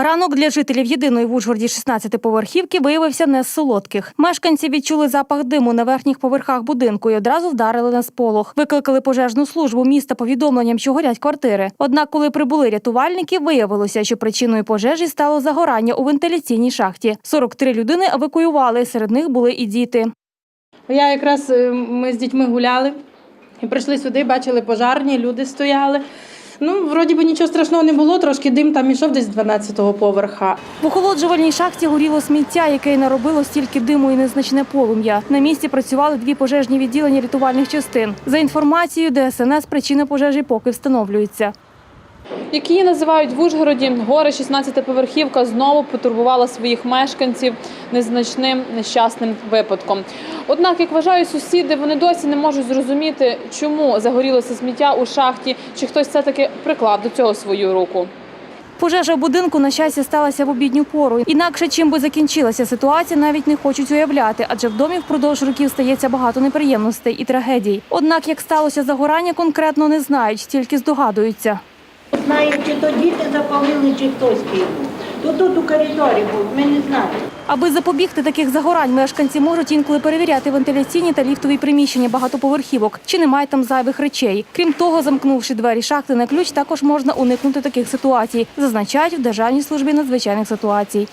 Ранок для жителів єдиної в Ужгороді 16-поверхівки виявився не з солодких. Мешканці відчули запах диму на верхніх поверхах будинку і одразу вдарили на сполох. Викликали пожежну службу міста повідомленням, що горять квартири. Однак, коли прибули рятувальники, виявилося, що причиною пожежі стало загорання у вентиляційній шахті. 43 людини евакуювали. Серед них були і діти. Я якраз е, ми з дітьми гуляли і прийшли сюди, бачили пожарні, люди стояли. Ну, вроді би нічого страшного не було, трошки дим там ішов десь з 12-го поверха. В охолоджувальній шахті горіло сміття, яке наробило стільки диму і незначне полум'я. На місці працювали дві пожежні відділення рятувальних частин. За інформацією ДСНС, причина пожежі поки встановлюється. Як її називають в Ужгороді, горе 16-поверхівка знову потурбувала своїх мешканців незначним нещасним випадком. Однак, як вважають сусіди, вони досі не можуть зрозуміти, чому загорілося сміття у шахті, чи хтось все-таки приклав до цього свою руку. Пожежа в будинку, на щастя, сталася в обідню пору. Інакше чим би закінчилася ситуація, навіть не хочуть уявляти, адже в домі впродовж років стається багато неприємностей і трагедій. Однак, як сталося загорання, конкретно не знають, тільки здогадуються. Знаю, чи то діти запалили, чи хтось кинув. То тут у коридорі був, ми не знаємо. Аби запобігти таких загорань, мешканці можуть інколи перевіряти вентиляційні та ліфтові приміщення багатоповерхівок, чи немає там зайвих речей. Крім того, замкнувши двері шахти на ключ, також можна уникнути таких ситуацій, зазначають в Державній службі надзвичайних ситуацій.